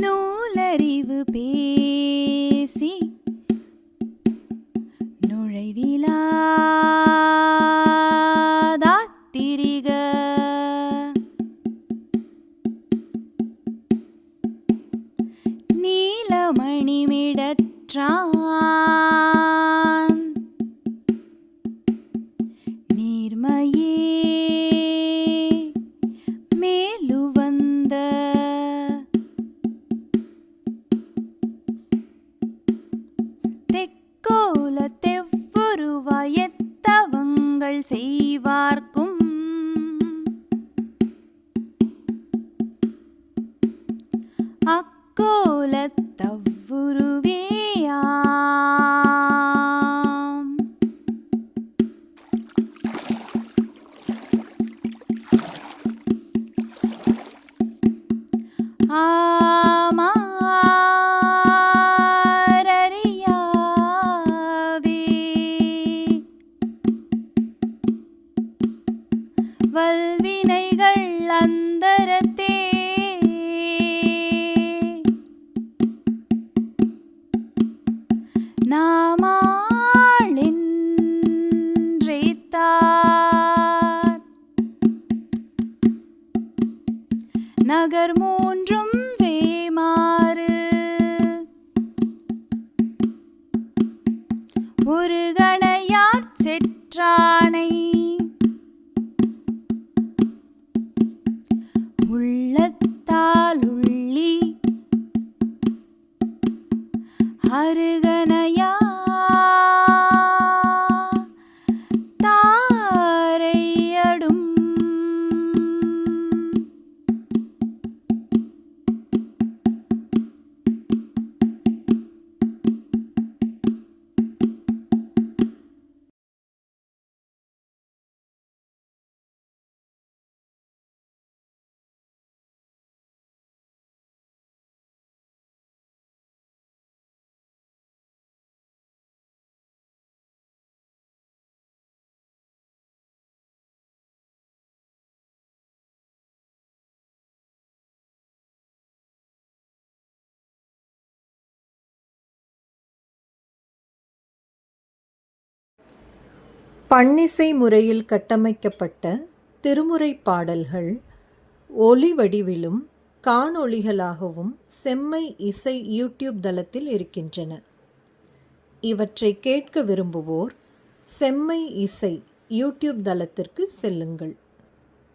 நூலறிவு பேசி நுழைவிலாதாத்திரிக நீலமணிமிடற்றான் தெக்கோலத்தெவ்வொருவாயத்தவங்கள் செய்வார்க்கும். அக்கோலத் ஆ வினைகள் அந்தரத்தே. நாமாளென்றேத்தார். நகர் மூன்றும் வேமாறு ஒரு கணையார் செற்றானை. அருகனையா பண்ணிசை முறையில் கட்டமைக்கப்பட்ட திருமுறைப் பாடல்கள் ஒலி வடிவிலும் காணொளிகளாகவும் செம்மை இசை யூடியூப் தளத்தில் இருக்கின்றன. இவற்றை கேட்க விரும்புவோர் செம்மை இசை யூடியூப் தளத்திற்கு செல்லுங்கள்.